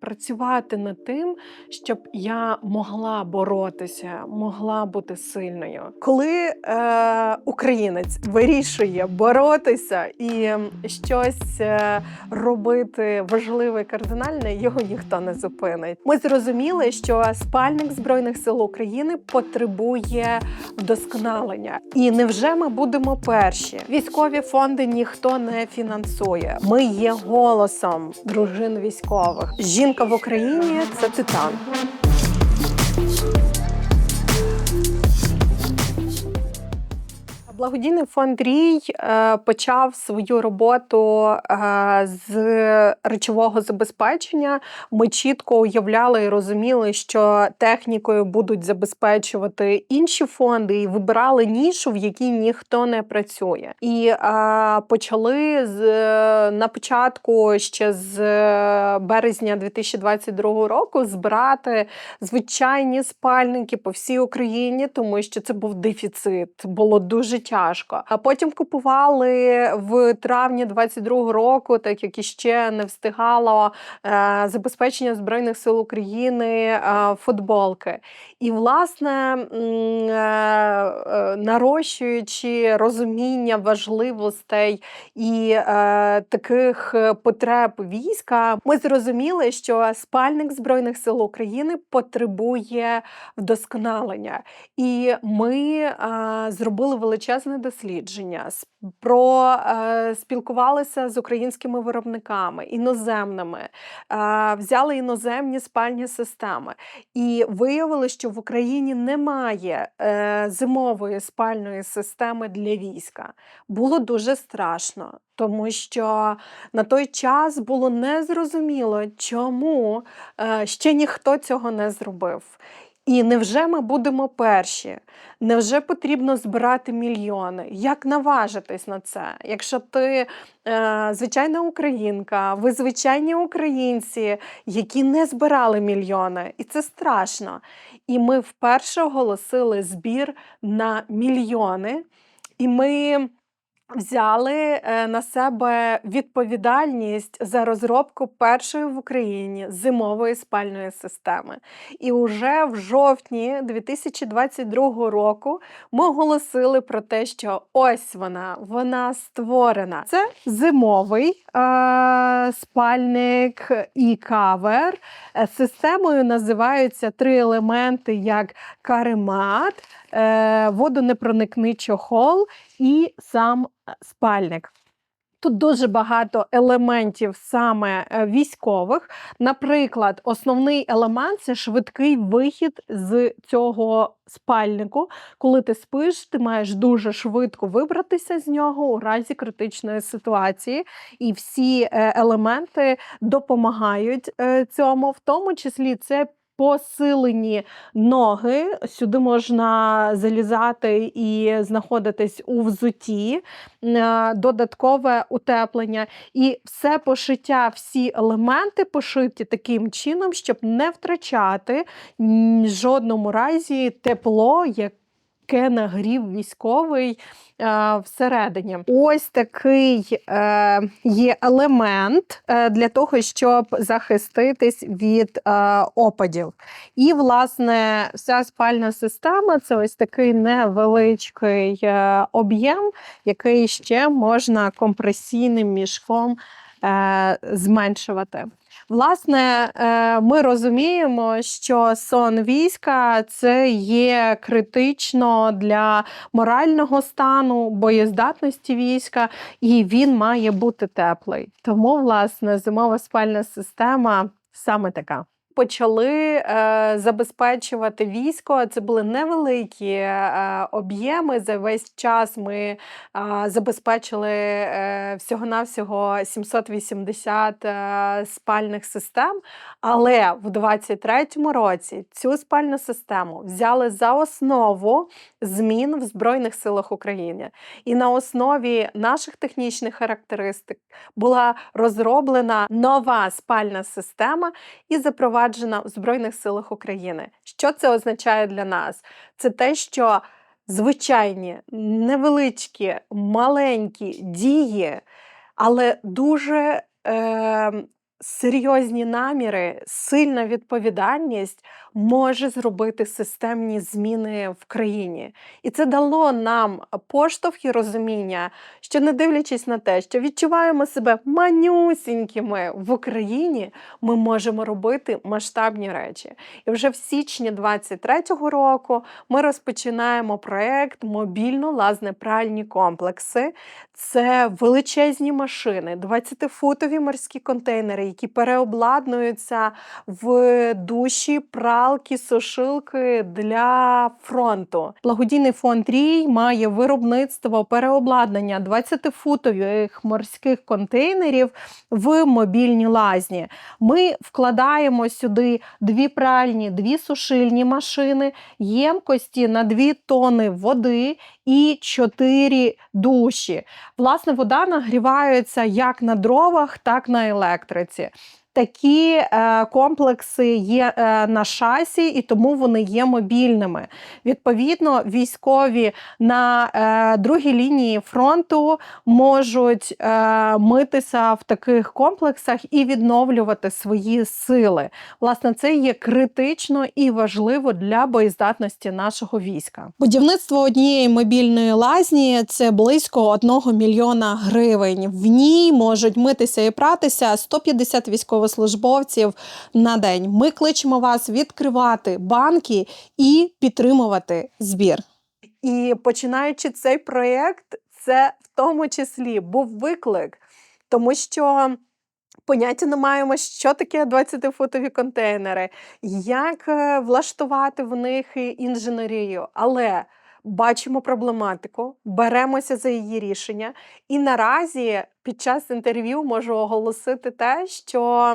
Працювати над тим, щоб я могла боротися, могла бути сильною. Коли е, українець вирішує боротися і щось е, робити важливе і кардинальне, його ніхто не зупинить. Ми зрозуміли, що спальник збройних сил України потребує вдосконалення. І невже ми будемо перші? Військові фонди ніхто не фінансує. Ми є голосом дружин військових. Жінка в Україні це титан. Благодійний фонд Рій е, почав свою роботу е, з речового забезпечення. Ми чітко уявляли і розуміли, що технікою будуть забезпечувати інші фонди, і вибирали нішу, в якій ніхто не працює. І е, почали з на початку ще з березня 2022 року збирати звичайні спальники по всій Україні, тому що це був дефіцит. Було дуже тяжко. А потім купували в травні 22-го року, так як іще не встигало е, забезпечення Збройних сил України е, футболки. І, власне, е, е, нарощуючи розуміння важливостей і е, таких потреб війська, ми зрозуміли, що спальник Збройних сил України потребує вдосконалення. І ми е, зробили величезне дослідження, про е, спілкувалися з українськими виробниками, іноземними, е, взяли іноземні спальні системи. І виявили, що в Україні немає е, зимової спальної системи для війська. Було дуже страшно, тому що на той час було незрозуміло, чому е, ще ніхто цього не зробив. І невже ми будемо перші? Невже потрібно збирати мільйони? Як наважитись на це? Якщо ти е, звичайна українка, ви звичайні українці, які не збирали мільйони, і це страшно. І ми вперше оголосили збір на мільйони, і ми взяли е, на себе відповідальність за розробку першої в Україні зимової спальної системи. І уже в жовтні 2022 року ми оголосили про те, що ось вона, вона створена. Це зимовий е- спальник і кавер. Е, Системою називаються три елементи, як каремат, е- водонепроникний чохол і сам е, спальник. Тут дуже багато елементів саме е, військових. Наприклад, основний елемент це швидкий вихід з цього спальнику. Коли ти спиш, ти маєш дуже швидко вибратися з нього у разі критичної ситуації. І всі е, елементи допомагають цьому, в тому числі це. Посилені ноги, сюди можна залізати і знаходитись у взутті, е, додаткове утеплення. І все пошиття, всі елементи пошиті таким чином, щоб не втрачати в жодному разі тепло, яке нагрів військовий е, всередині. Ось такий е, є елемент е, для того, щоб захиститись від е, опадів. І, власне, вся спальна система це ось такий невеличкий е, об'єм, який ще можна компресійним мішком е, зменшувати. Власне, е, ми розуміємо, що сон війська це є критично для морального стану, боєздатності війська, і він має бути теплий. Тому, власне, зимова спальна система саме така. Почали е, забезпечувати військо. Це були невеликі е, об'єми. За весь час ми е, забезпечили всього-навсього 780 е, спальних систем. Але в 23-му році цю спальну систему взяли за основу змін в Збройних силах України. І на основі наших технічних характеристик була розроблена нова спальна система і запроваджена в Збройних силах України. Що це означає для нас? Це те, що звичайні, невеличкі, маленькі дії, але дуже е, серйозні наміри, сильна відповідальність може зробити системні зміни в країні. І це дало нам поштовх і розуміння, що не дивлячись на те, що відчуваємо себе манюсінькими в Україні, ми можемо робити масштабні речі. І вже в січні 23-го року ми розпочинаємо проект мобільно-лазне пральні комплекси. Це величезні машини, 20-футові морські контейнери, які переобладнуються в душі, пралки, сушилки для фронту. Благодійний фонд Рій має виробництво переобладнання 20-футових морських контейнерів в мобільні лазні. Ми вкладаємо сюди дві пральні, дві сушильні машини, ємкості на 2 тони води і 4 душі. Власне, вода нагрівається як на дровах, так на електриці. Такі е, комплекси є е, на шасі, і тому вони є мобільними. Відповідно, військові на е, другій лінії фронту можуть митися в таких комплексах і відновлювати свої сили. Власне, це є критично і важливо для боєздатності нашого війська. Будівництво однієї мобільної лазні це близько 1 мільйона гривень. В ній можуть митися і пратися 150 військовослужбовців на день. Ми кличемо вас відкривати банки і підтримувати збір. І починаючи цей проєкт, це в тому числі був виклик, тому що. Поняття не маємо, що таке 20-футові контейнери, як е, влаштувати в них інженерію. Але бачимо проблематику, беремося за її рішення. І наразі під час інтерв'ю можу оголосити те, що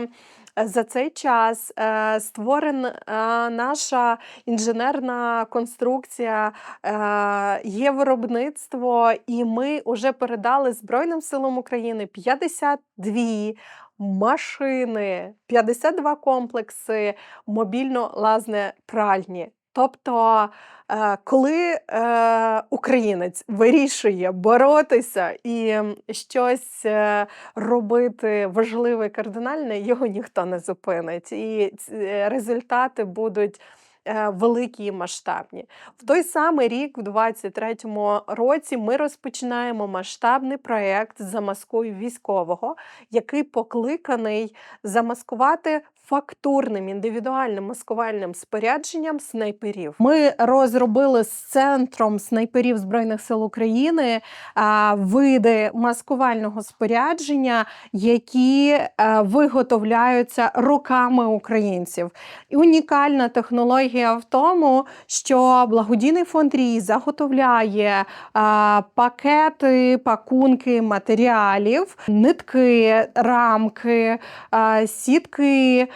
за цей час е, створена наша інженерна конструкція, е, є виробництво, і ми вже передали Збройним силам України 52 машини, 52 комплекси мобільно-лазне пральні. Тобто, е, коли е, українець вирішує боротися і щось е, робити важливе і кардинальне, його ніхто не зупинить. І результати будуть. Великі і масштабні. В той самий рік, в 23-му році, ми розпочинаємо масштабний проєкт замаскуй військового, який покликаний замаскувати фактурним індивідуальним маскувальним спорядженням снайперів. Ми розробили з центром снайперів Збройних сил України види маскувального спорядження, які а, виготовляються руками українців. І унікальна технологія в тому, що благодійний фонд Рій заготовляє пакети, пакунки матеріалів, нитки, рамки, сітки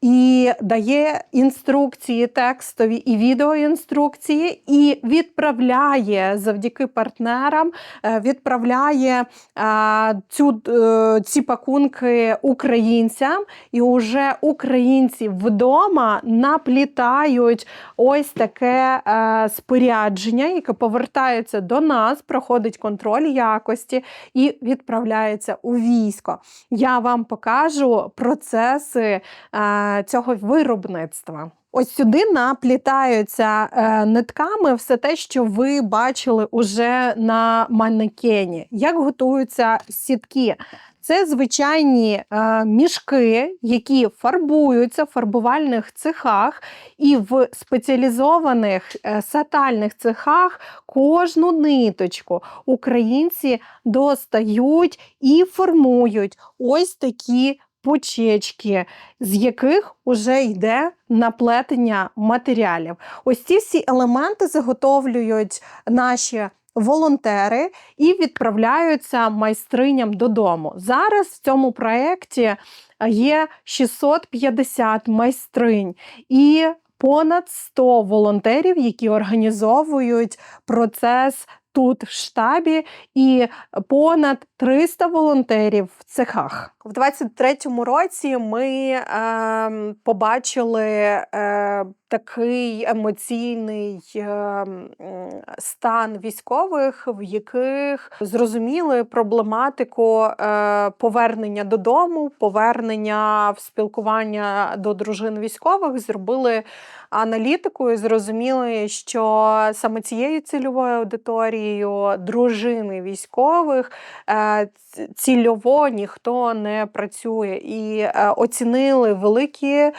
і дає інструкції текстові і відеоінструкції, і відправляє завдяки партнерам, е, відправляє е, цю, е, ці пакунки українцям, і вже українці вдома наплітають ось таке спорядження, яке повертається до нас, проходить контроль якості і відправляється у військо. Я вам покажу процеси цього виробництва. Ось сюди наплітаються е, нитками все те, що ви бачили уже на манекені. Як готуються сітки? Це звичайні е, мішки, які фарбуються в фарбувальних цехах, і в спеціалізованих е, сатальних цехах кожну ниточку українці достають і формують ось такі почечки, з яких вже йде наплетення матеріалів. Ось ці всі елементи заготовлюють наші волонтери і відправляються майстриням додому. Зараз в цьому проєкті є 650 майстринь і понад 100 волонтерів, які організовують процес тут в штабі і понад 300 волонтерів в цехах. В 23-му році ми е, побачили е, такий емоційний е, стан військових, в яких зрозуміли проблематику е, повернення додому, повернення в спілкування до дружин військових, зробили аналітику і зрозуміли, що саме цією цільовою аудиторією дружини військових е, цільово ніхто не працює. І е, оцінили великі е,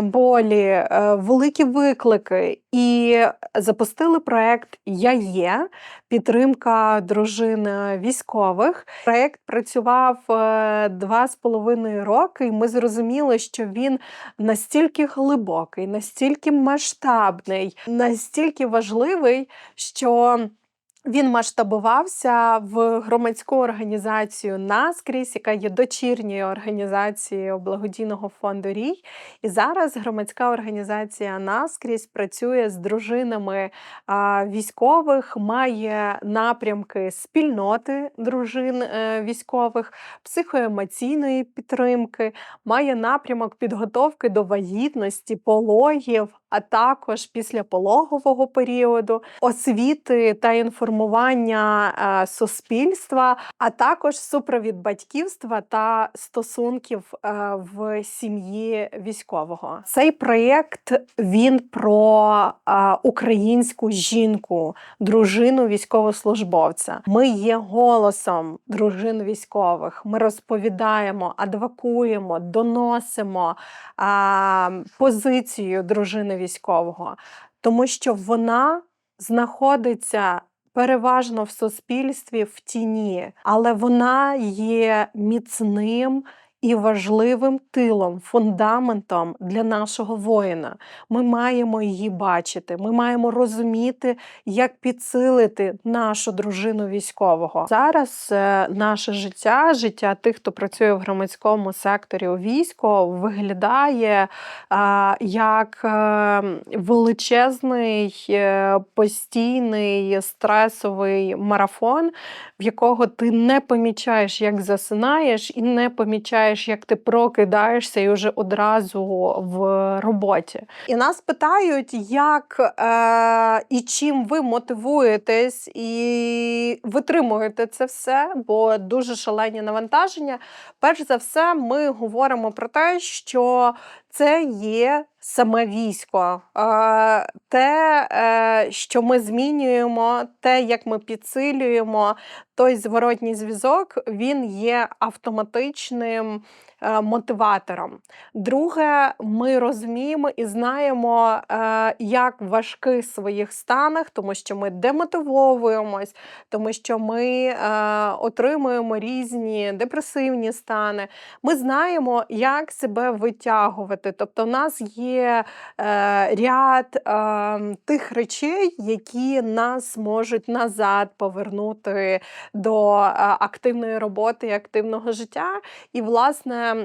болі, е, великі виклики і запустили проект Я є підтримка дружин військових. Проект працював е, два з половиною роки, і ми зрозуміли, що він настільки глибокий, настільки масштабний, настільки важливий, що він масштабувався в громадську організацію Наскрізь, яка є дочірньою організацією благодійного фонду Рій. І зараз громадська організація Наскрізь працює з дружинами військових, має напрямки спільноти дружин е, військових, психоемоційної підтримки, має напрямок підготовки до вагітності, пологів, а також післяпологового періоду, освіти та інформування е, суспільства, а також супровід батьківства та стосунків е, в сім'ї військового. Цей проєкт він про е, українську жінку, дружину військовослужбовця. Ми є голосом дружин військових. Ми розповідаємо, адвокуємо, доносимо позицію дружини військового, тому що вона знаходиться переважно в суспільстві в тіні, але вона є міцним. І важливим тилом, фундаментом для нашого воїна. Ми маємо її бачити. Ми маємо розуміти, як підсилити нашу дружину військового. Зараз е, наше життя, життя тих, хто працює в громадському секторі у війську, виглядає а, як е, величезний е, постійний стресовий марафон, в якого ти не помічаєш, як засинаєш, і не помічаєш, як ти прокидаєшся і вже одразу в роботі. І нас питають, як е, і чим ви мотивуєтесь і витримуєте це все, бо дуже шалені навантаження. Перш за все, ми говоримо про те, що це є саме військо, те, е, що ми змінюємо, те, як ми підсилюємо, той зворотній зв'язок, він є автоматичним мотиватором. Друге, ми розуміємо і знаємо, е, як в важких своїх станах, тому що ми демотивовуємось, тому що ми е, отримуємо різні депресивні стани. Ми знаємо, як себе витягувати. Тобто, в нас є е, ряд е, тих речей, які нас можуть назад повернути до е, активної роботи і активного життя. І, власне,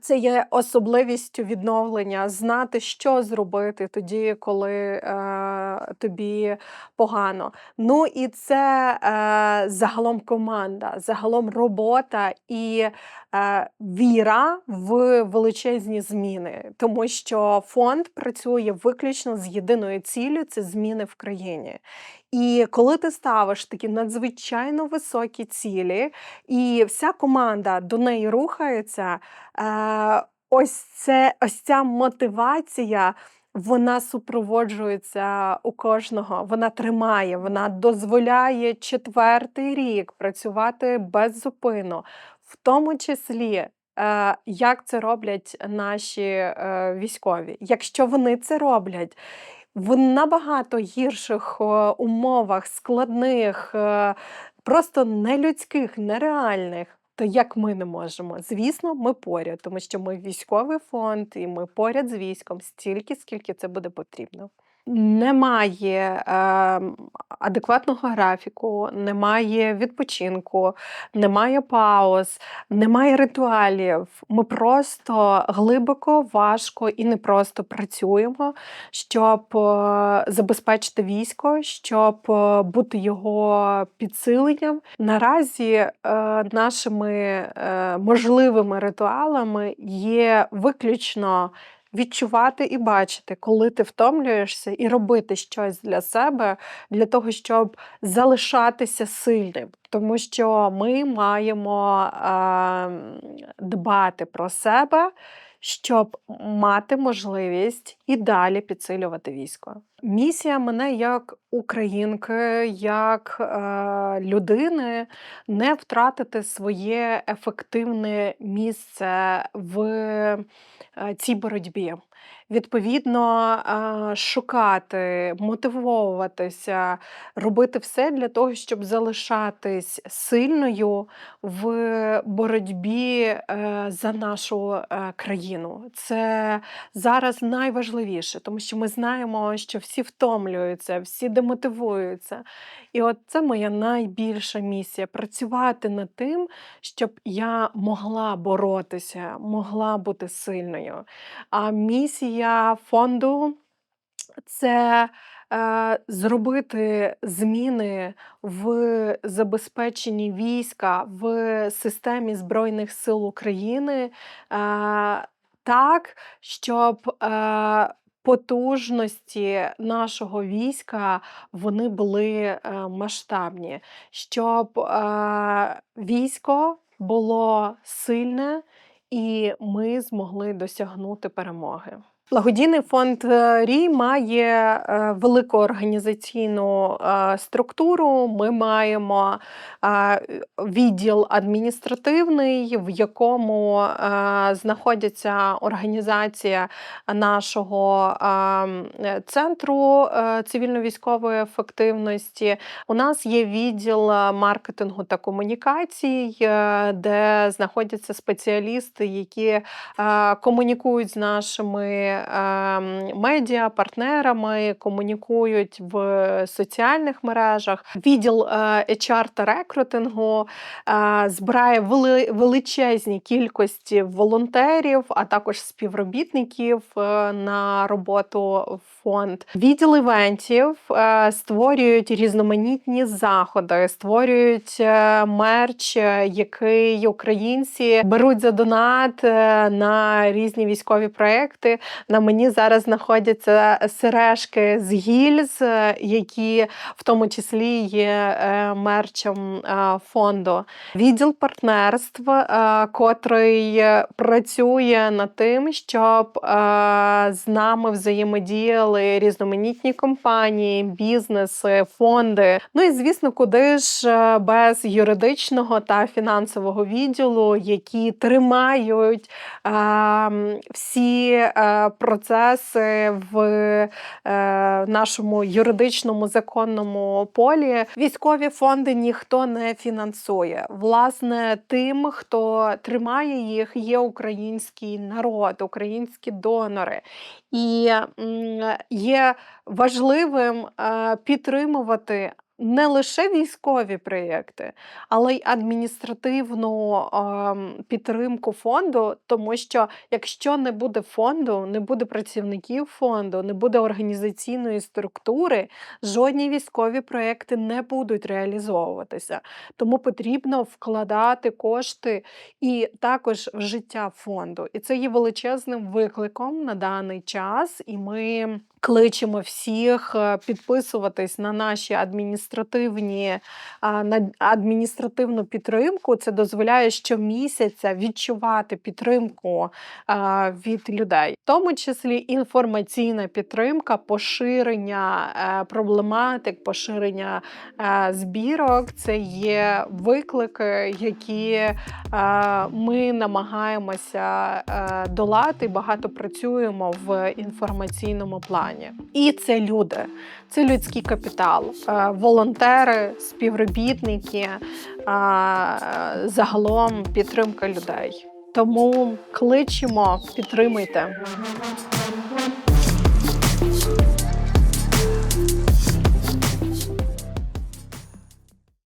це є особливістю відновлення, знати, що зробити тоді, коли е, тобі погано. Ну і це е, загалом команда, загалом робота і е, віра в величезні зміни, тому що фонд працює виключно з єдиною ціллю це зміни в країні. І коли ти ставиш такі надзвичайно високі цілі, і вся команда до неї рухається, е, ось це ось ця мотивація. Вона супроводжується у кожного, вона тримає, вона дозволяє четвертий рік працювати без зупину, в тому числі. е, Як це роблять наші е, військові? Якщо вони це роблять в набагато гірших е, умовах, складних, е, просто нелюдських, нереальних. То як ми не можемо? Звісно, ми поряд, тому що ми військовий фонд, і ми поряд з військом стільки, скільки це буде потрібно. Немає е, адекватного графіку, немає відпочинку, немає пауз, немає ритуалів. Ми просто глибоко, важко і не просто працюємо, щоб е, забезпечити військо, щоб е, бути його підсиленням. Наразі е, нашими можливими ритуалами є виключно відчувати і бачити, коли ти втомлюєшся, і робити щось для себе, для того, щоб залишатися сильним. Тому що ми маємо е, дбати про себе, щоб мати можливість і далі підсилювати військо. Місія мене як українки, як е, людини не втратити своє ефективне місце в е, цій боротьбі. Відповідно, шукати, мотивовуватися, робити все для того, щоб залишатись сильною в боротьбі е, за нашу е, країну. Це зараз найважливіше, тому що ми знаємо, що всі втомлюються, всі демотивуються. І от це моя найбільша місія працювати над тим, щоб я могла боротися, могла бути сильною. А місія фонду це е, зробити зміни в забезпеченні війська в системі Збройних сил України е, так, щоб е, потужності нашого війська вони були е, масштабні, щоб е, військо було сильне і ми змогли досягнути перемоги. Благодійний фонд е, Рій має е, велику організаційну е, структуру. Ми маємо відділ адміністративний, в якому знаходиться організація нашого центру цивільно-військової ефективності. У нас є відділ маркетингу та комунікацій, де знаходяться спеціалісти, які комунікують з нашими медіа, партнерами, комунікують в соціальних мережах. Відділ е, HR та рекрутингу е, збирає величезні кількості волонтерів, а також співробітників е, на роботу в фонд. Відділ івентів е, створюють різноманітні заходи, створюють е, мерч, е, який українці беруть за донат на різні військові проекти. На мені зараз знаходяться сережки з гільз, які в тому числі є мерчем фонду. Відділ партнерств, котрий працює над тим, щоб з нами взаємодіяли різноманітні компанії, бізнеси, фонди. Ну і звісно, куди ж е, без юридичного та фінансового відділу, які тримають е, всі е, процеси в е, нашому юридичному законному полі. Військові фонди ніхто не фінансує. Власне, тим, хто тримає їх, є український народ, українські донори. І є важливим е, підтримувати. Не лише військові проєкти, але й адміністративну ем, підтримку фонду, тому що якщо не буде фонду, не буде працівників фонду, не буде організаційної структури, жодні військові проєкти не будуть реалізовуватися. Тому потрібно вкладати кошти і також в життя фонду. І це є величезним викликом на даний час. І ми кличемо всіх е, підписуватись на наші адміністративні адміністративну підтримку. Це дозволяє щомісяця відчувати підтримку від людей, в тому числі інформаційна підтримка, поширення е, проблематик, поширення е, збірок. Це є виклики, які е, ми намагаємося долати. Багато працюємо в інформаційному плані. І це люди, це людський капітал, волонтери, співробітники, загалом підтримка людей. Тому кличемо, підтримуйте.